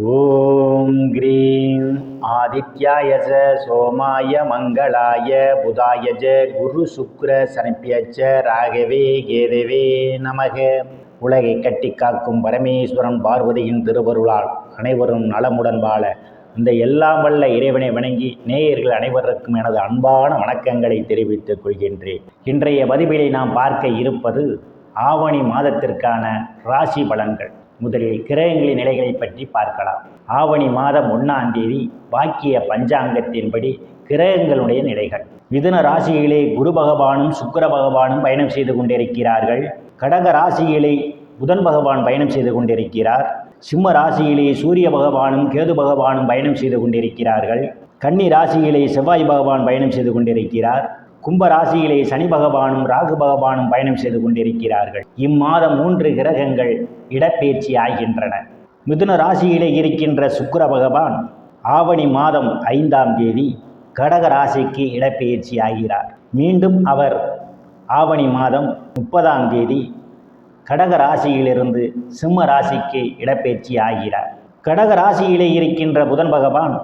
ஓம் cream. ஆதித்யாய ச சோமாய மங்களாய புதாய ஜ குரு சுக்ர சனிப்பியச்ச ராகவே கேதவே நமக. உலகை கட்டி காக்கும் பரமேஸ்வரன் பார்வதியின் திருவருளால் அனைவரும் நலமுடன் வாழ. இந்த எல்லாம் வல்ல இறைவனை வணங்கி நேயர்கள் அனைவருக்கும் எனது அன்பான வணக்கங்களை தெரிவித்துக் கொள்கின்றேன். இன்றைய பதிவிலை நாம் பார்க்க இருப்பது ஆவணி மாதத்திற்கான ராசி பலன்கள். முதலில் கிரகங்களின் நிலைகளை பற்றி பார்க்கலாம். ஆவணி மாதம் ஒன்றாம் தேதி வாக்கிய பஞ்சாங்கத்தின்படி கிரகங்களுடைய நிலைகள். மிதுன ராசியிலே குரு பகவானும் சுக்கர பகவானும் பயணம் செய்து கொண்டிருக்கிறார்கள். கடக ராசியிலே புதன் பகவான் பயணம் செய்து கொண்டிருக்கிறார். சிம்ம ராசியிலே சூரிய பகவானும் கேது பகவானும் பயணம் செய்து கொண்டிருக்கிறார்கள். கன்னி ராசியிலே செவ்வாய் பகவான் பயணம் செய்து கொண்டிருக்கிறார். கும்ப ராசியிலே சனி பகவானும் ராகு பகவானும் பயணம் செய்து கொண்டிருக்கிறார்கள். இம்மாதம் மூன்று கிரகங்கள் இடப்பெயர்ச்சி ஆகின்றன. மிதுன ராசியிலே இருக்கின்ற சுக்கிர பகவான் ஆவணி மாதம் ஐந்தாம் தேதி கடக ராசிக்கு இடப்பெயர்ச்சி ஆகிறார். மீண்டும் அவர் ஆவணி மாதம் முப்பதாம் தேதி கடக ராசியிலிருந்து சிம்ம ராசிக்கு இடப்பெயர்ச்சி ஆகிறார். கடக ராசியிலே இருக்கின்ற புதன் பகவான்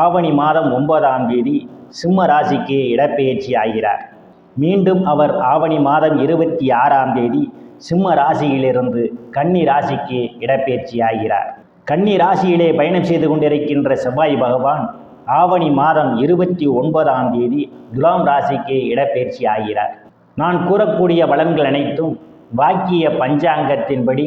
ஆவணி மாதம் ஒன்பதாம் தேதி சிம்ம ராசிக்கு இடப்பெயர்ச்சி ஆகிறார். மீண்டும் அவர் ஆவணி மாதம் இருபத்தி ஆறாம் தேதி சிம்ம ராசியிலிருந்து கன்னி ராசிக்கு இடப்பெயர்ச்சி ஆகிறார். கன்னி ராசியிலே பயணம் செய்து கொண்டிருக்கின்ற செவ்வாய் பகவான் ஆவணி மாதம் இருபத்தி ஒன்பதாம் தேதி துலாம் ராசிக்கு இடப்பெயர்ச்சி ஆகிறார். நான் கூறக்கூடிய பலன்கள் அனைத்தும் வாக்கிய பஞ்சாங்கத்தின்படி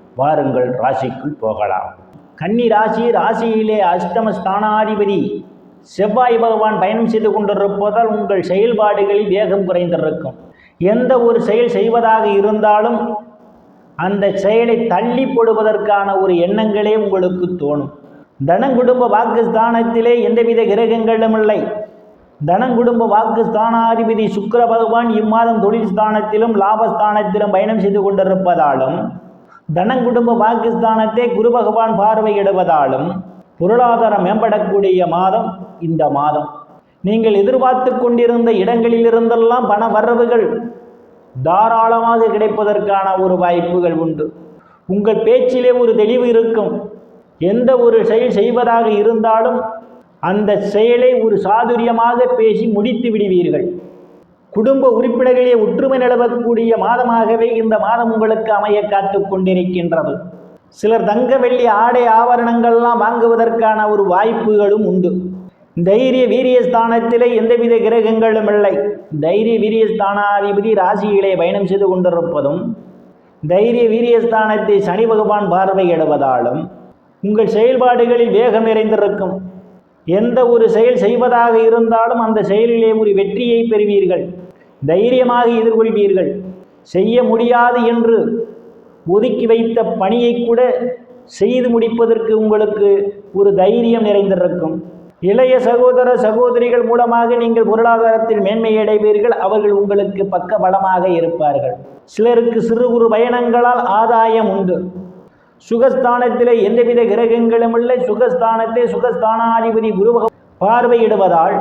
வாருங்கள் ராசிக்குள் போகலாம். கன்னி ராசி ராசியிலே அஷ்டமஸ்தானாதிபதி. செவ்வாய் பகவான் பயணம் செய்து கொண்டிருப்பதால் உங்கள் செயல்பாடுகளில் வேகம் குறைந்திருக்கும். எந்த ஒரு செயல் செய்வதாக இருந்தாலும் அந்த செயலை தள்ளி போடுவதற்கான ஒரு எண்ணங்களே உங்களுக்கு தோணும். தனங்குடும்ப வாக்குஸ்தானத்திலே எந்தவித கிரகங்களும் இல்லை. தனங்குடும்ப வாக்குஸ்தானாதிபதி சுக்கர பகவான் இம்மாதம் தொழில் ஸ்தானத்திலும் லாபஸ்தானத்திலும் பயணம் செய்து கொண்டிருப்பதாலும் தனங்குடும்ப பாகிஸ்தானத்தை குரு பகவான் பார்வையிடுவதாலும் பொருளாதாரம் மேம்படக்கூடிய மாதம் இந்த மாதம். நீங்கள் எதிர்பார்த்து கொண்டிருந்த இடங்களிலிருந்தெல்லாம் பண வரவுகள் தாராளமாக கிடைப்பதற்கான ஒரு வாய்ப்புகள் உண்டு. உங்கள் பேச்சிலே ஒரு தெளிவு இருக்கும். எந்த ஒரு செயல் செய்வதாக இருந்தாலும் அந்த செயலை ஒரு சாதுரியமாக பேசி முடித்து விடுவீர்கள். குடும்ப உறுப்பினர்களே ஒற்றுமை நிலவக்கூடிய மாதமாகவே இந்த மாதம் உங்களுக்கு அமைய காத்து கொண்டிருக்கின்றது. சிலர் தங்க வெள்ளி ஆடை ஆபரணங்கள்லாம் வாங்குவதற்கான ஒரு வாய்ப்புகளும் உண்டு. தைரிய வீரிய ஸ்தானத்திலே எந்தவித கிரகங்களும் இல்லை. தைரிய வீரியஸ்தானாதிபதி ராசியிலே பயணம் செய்து கொண்டிருப்பதும் தைரிய வீரியஸ்தானத்தை சனி பகவான் பார்வையிடுவதாலும் உங்கள் செயல்பாடுகளில் வேகம் நிறைந்திருக்கும். எந்த ஒரு செயல் செய்வதாக இருந்தாலும் அந்த செயலிலே ஒரு வெற்றியை பெறுவீர்கள். தைரியமாக எதிர்கொள்வீர்கள். செய்ய முடியாது என்று ஒதுக்கி வைத்த பணியை கூட செய்து முடிப்பதற்கு உங்களுக்கு ஒரு தைரியம் நிறைந்திருக்கும். இளைய சகோதர சகோதரிகள் மூலமாக நீங்கள் பொருளாதாரத்தில் மேன்மை அடைவீர்கள். அவர்கள் உங்களுக்கு பக்க பலமாக இருப்பார்கள். சிலருக்கு சிறு குறு பயணங்களால் ஆதாயம் உண்டு. சுகஸ்தானத்திலே எந்தவித கிரகங்களும் இல்லை. சுகஸ்தானத்தை சுகஸ்தானாதிபதி குரு பார்வையிடுவதால்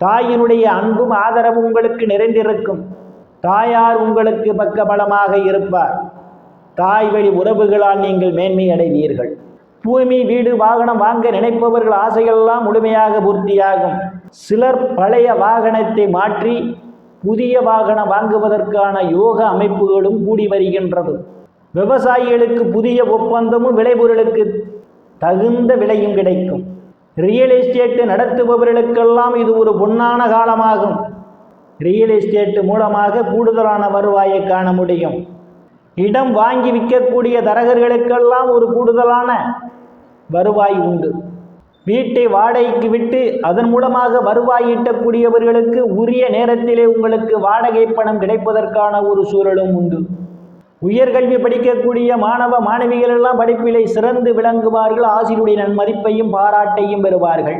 தாயினுடைய அன்பும் ஆதரவும் உங்களுக்கு நிறைந்திருக்கும். தாயார் உங்களுக்கு பக்க பலமாக இருப்பார். தாய் வழி உறவுகளால் நீங்கள் மேன்மை அடைவீர்கள். பூமி வீடு வாகனம் வாங்க நினைப்பவர்கள் ஆசையெல்லாம் முழுமையாக பூர்த்தியாகும். சிலர் பழைய வாகனத்தை மாற்றி புதிய வாகனம் வாங்குவதற்கான யோக அமைப்புகளும் கூடி வருகின்றது. விவசாயிகளுக்கு புதிய ஒப்பந்தமும் விளைபொருளுக்கு தகுந்த விலையும் கிடைக்கும். ரியல் எஸ்டேட்டு நடத்துபவர்களுக்கெல்லாம் இது ஒரு பொன்னான காலமாகும். ரியல் எஸ்டேட்டு மூலமாக கூடுதலான வருவாயை காண முடியும். இடம் வாங்கி விற்கக்கூடிய தரகர்களுக்கெல்லாம் ஒரு கூடுதலான வருவாய் உண்டு. வீட்டை வாடகைக்கு விட்டு அதன் மூலமாக வருவாய் ஈட்டக்கூடியவர்களுக்கு உரிய நேரத்திலே உங்களுக்கு வாடகை பணம் கிடைப்பதற்கான ஒரு சூழலும் உண்டு. உயர்கல்வி படிக்கக்கூடிய மாணவ மாணவிகள் எல்லாம் படிப்பிலே சிறந்து விளங்குவார்கள். ஆசிரியருடைய நன்மதிப்பையும் பாராட்டையும் பெறுவார்கள்.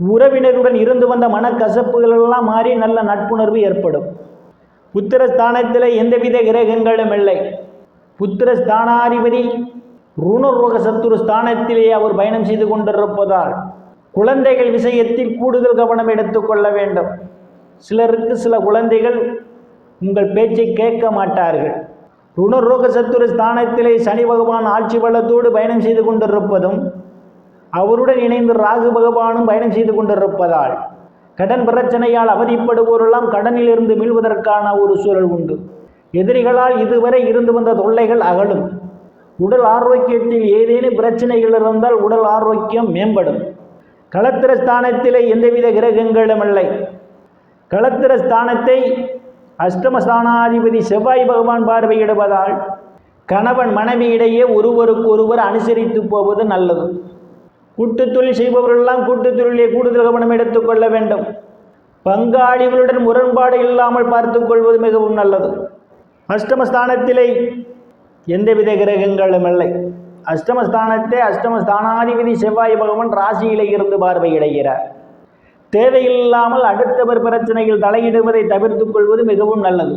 உறவினருடன் இருந்து வந்த மனக்கசப்புகளெல்லாம் மாறி நல்ல நட்புணர்வு ஏற்படும். புத்திரஸ்தானத்தில் எந்தவித கிரகங்களும் இல்லை. புத்திரஸ்தானாதிபதி ருணரோக சத்துரு ஸ்தானத்திலே அவர் பயணம் செய்து கொண்டிருப்பதால் குழந்தைகள் விஷயத்தில் கூடுதல் கவனம் எடுத்துக்கொள்ள வேண்டும். சிலருக்கு சில குழந்தைகள் உங்கள் பேச்சை கேட்க மாட்டார்கள். ருணரோக சத்துரு ஸ்தானத்திலே சனி பகவான் ஆட்சி பலத்தோடு பயணம் செய்து கொண்டிருப்பதும் அவருடன் இணைந்து ராகு பகவானும் பயணம் செய்து கொண்டிருப்பதால் கடன் பிரச்சனையால் அவதிப்படுவோரெல்லாம் கடனிலிருந்து மீள்வதற்கான ஒரு சூழல் உண்டு. எதிரிகளால் இதுவரை இருந்து வந்த தொல்லைகள் அகலும். உடல் ஆரோக்கியத்தில் ஏதேனும் பிரச்சனைகள் இருந்தால் உடல் ஆரோக்கியம் மேம்படும். களத்திர ஸ்தானத்திலே எந்தவித கிரகங்களும் இல்லை களத்திர ஸ்தானத்தை அஷ்டமஸ்தானாதிபதி செவ்வாய் பகவான் பார்வையிடுவதால் கணவன் மனைவி இடையே ஒருவருக்கு ஒருவர் அனுசரித்து போவது நல்லது. கூட்டுத்தொழில் செய்பவர்களெல்லாம் கூட்டுத்தொழிலை கூடுதல் கவனம் எடுத்துக்கொள்ள வேண்டும். பங்காளிகளுடன் முரண்பாடு இல்லாமல் பார்த்துக்கொள்வது மிகவும் நல்லது. அஷ்டமஸ்தானத்திலே எந்தவித கிரகங்களும் இல்லை. அஷ்டமஸ்தானத்தை அஷ்டமஸ்தானாதிபதி செவ்வாய் பகவான் ராசியிலே இருந்து பார்வையிடுகிறார். தேவையில்லாமல் அடுத்தவர் பிரச்சனையில் தலையிடுவதை தவிர்த்து கொள்வது மிகவும் நல்லது.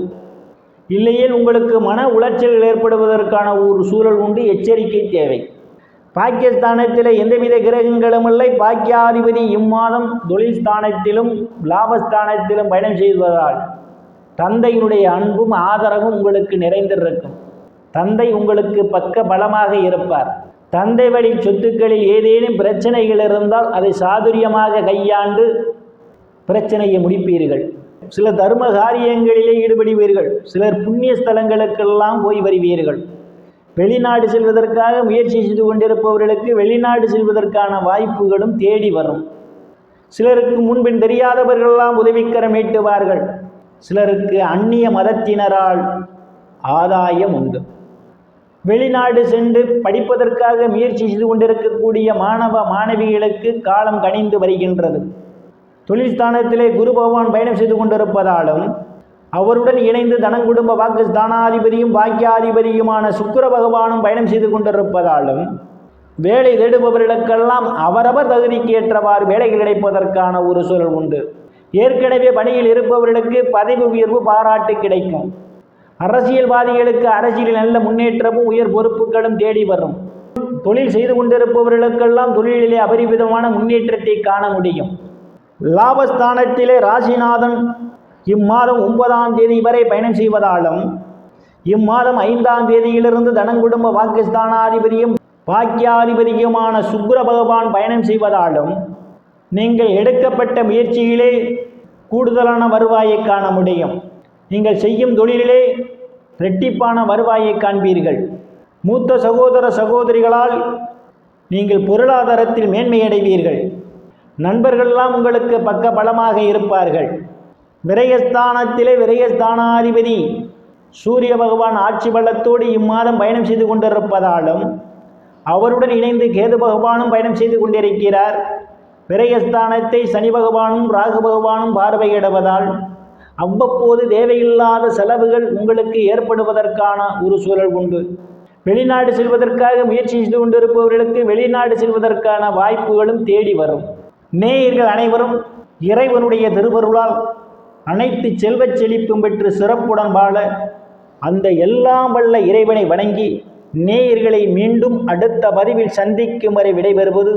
இல்லையேல் உங்களுக்கு மன உளைச்சல் ஏற்படுவதற்கான ஒரு சூழல் உண்டு எச்சரிக்கை தேவை. பாக்கியஸ்தானத்தில் எந்தவித கிரகங்களும் இல்லை. பாக்கியாதிபதி இம்மாதம் தொழில் ஸ்தானத்திலும் லாபஸ்தானத்திலும் பயணம் செய்வதால் தந்தையினுடைய அன்பும் ஆதரவும் உங்களுக்கு நிறைந்திருக்கும். தந்தை உங்களுக்கு பக்க பலமாக இருப்பார். தந்தை வழி சொத்துக்களில் ஏதேனும் பிரச்சனைகள் இருந்தால் அதை சாதுரியமாக கையாண்டு பிரச்சனையை முடிப்பீர்கள். சில தர்ம காரியங்களிலே ஈடுபடுவீர்கள். சிலர் புண்ணிய ஸ்தலங்களுக்கெல்லாம் போய் வருவீர்கள். வெளிநாடு செல்வதற்காக முயற்சி செய்து கொண்டிருப்பவர்களுக்கு வெளிநாடு செல்வதற்கான வாய்ப்புகளும் தேடி வரும். சிலருக்கு முன்பின் தெரியாதவர்களெல்லாம் உதவிக்கரம் ஈட்டுவார்கள் சிலருக்கு அந்நிய மதத்தினரால் ஆதாயம் உண்டு. வெளிநாடு சென்று படிப்பதற்காக முயற்சி செய்து கொண்டிருக்கக்கூடிய மாணவ மாணவிகளுக்கு காலம் கணிந்து வருகின்றது. தொழில் ஸ்தானத்திலே குரு பகவான் பயணம் செய்து கொண்டிருப்பதாலும் அவருடன் இணைந்து தனங்குடும்ப வாக்கு ஸ்தானாதிபதியும் பாக்கியாதிபதியுமான சுக்கிர பகவானும் பயணம் செய்து கொண்டிருப்பதாலும் வேலை தேடுபவர்களுக்கெல்லாம் அவரவர் தகுதிக்கு ஏற்றவாறு வேலைகள் கிடைப்பதற்கான ஒரு சூழல் உண்டு. ஏற்கனவே பணியில் இருப்பவர்களுக்கு பதவி உயர்வு பாராட்டு கிடைக்கும். அரசியல்வாதிகளுக்கு அரசியலில் நல்ல முன்னேற்றமும் உயர் பொறுப்புகளும் தேடி வரும். தொழில் செய்து கொண்டிருப்பவர்களுக்கெல்லாம் தொழிலிலே அபரிவிதமான முன்னேற்றத்தை காண முடியும். லாபஸ்தானத்திலே ராசிநாதன் இம்மாதம் ஒன்பதாம் தேதி வரை பயணம் செய்வதாலும் இம்மாதம் ஐந்தாம் தேதியிலிருந்து தனங்குடும்ப பாகிஸ்தானாதிபதியும் பாக்கியாதிபதியுமான சுக்கிர பகவான் பயணம் செய்வதாலும் நீங்கள் எடுக்கப்பட்ட முயற்சியிலே கூடுதலான வருவாயை காண முடியும். நீங்கள் செய்யும் தொழிலிலே இரட்டிப்பான வருவாயை காண்பீர்கள். மூத்த சகோதர சகோதரிகளால் நீங்கள் பொருளாதாரத்தில் மேன்மையடைவீர்கள். நண்பர்களெல்லாம் உங்களுக்கு பக்க பலமாக இருப்பார்கள். விரயஸ்தானத்திலே விரயஸ்தானாதிபதி சூரிய பகவான் ஆட்சி பலத்தோடு இம்மாதம் பயணம் செய்து கொண்டிருப்பதாலும் அவருடன் இணைந்து கேது பகவானும் பயணம் செய்து கொண்டிருக்கிறார். விரயஸ்தானத்தை சனி பகவானும் ராகு பகவானும் பார்வையிடுவதால் அவ்வப்போது தேவையில்லாத செலவுகள் உங்களுக்கு ஏற்படுவதற்கான ஒரு சூழல் உண்டு. வெளிநாடு செல்வதற்காக முயற்சி செய்து கொண்டிருப்பவர்களுக்கு வெளிநாடு செல்வதற்கான வாய்ப்புகளும் தேடி வரும். நேயர்கள் அனைவரும் இறைவனுடைய திருவருளால் அனைத்து செல்வச் செழிப்பும் பெற்று சிறப்புடன் வாழ அந்த எல்லாம் வல்ல இறைவனை வணங்கி நேயர்களை மீண்டும் அடுத்த பதிவில் சந்திக்கும் வரை விடைபெறுவது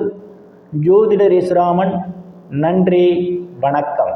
ஜோதிடர் இஸ்ராமன் நன்றி வணக்கம்.